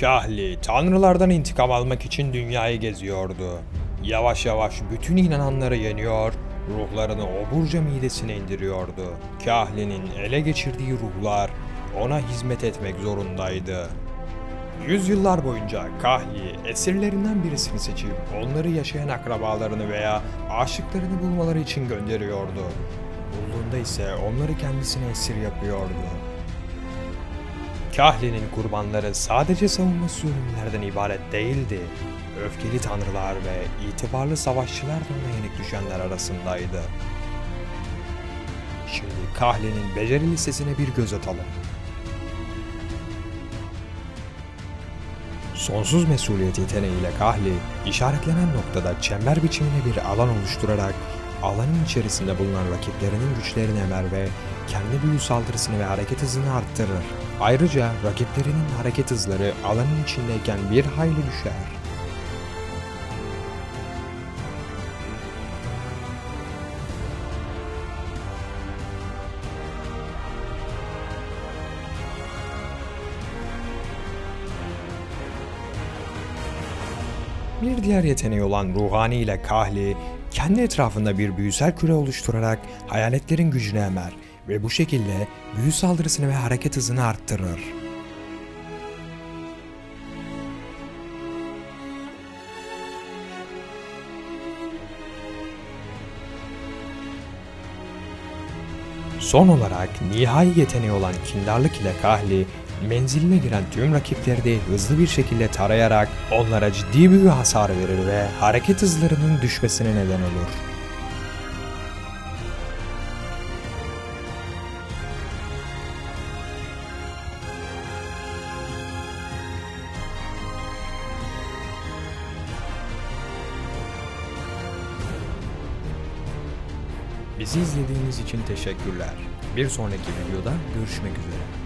Kahli, tanrılardan intikam almak için dünyayı geziyordu. Yavaş yavaş bütün inananları yeniyor, ruhlarını oburca midesine indiriyordu. Kahli'nin ele geçirdiği ruhlar ona hizmet etmek zorundaydı. Yüzyıllar boyunca Kahli esirlerinden birisini seçip onları yaşayan akrabalarını veya aşıklarını bulmaları için gönderiyordu. Bulduğunda ise onları kendisine esir yapıyordu. Kahli'nin kurbanları sadece savunması zulümlerden ibaret değildi. Öfkeli tanrılar ve itibarlı savaşçılar da ona yenik düşenler arasındaydı. Şimdi Kahli'nin beceri listesine bir göz atalım. Sonsuz mesuliyet yeteneğiyle Kahli, işaretlenen noktada çember biçiminde bir alan oluşturarak alanın içerisinde bulunan rakiplerinin güçlerini emer ve kendi büyü saldırısını ve hareket hızını arttırır. Ayrıca rakiplerinin hareket hızları alanın içindeyken bir hayli düşer. Bir diğer yeteneği olan ruhani ile Kahli, kendi etrafında bir büyüsel küre oluşturarak hayaletlerin gücünü emer ve bu şekilde büyü saldırısını ve hareket hızını arttırır. Son olarak nihai yeteneği olan kindarlık ile Kahli, menziline giren tüm rakipleri hızlı bir şekilde tarayarak onlara ciddi büyü hasar verir ve hareket hızlarının düşmesine neden olur. Bizi izlediğiniz için teşekkürler. Bir sonraki videoda görüşmek üzere.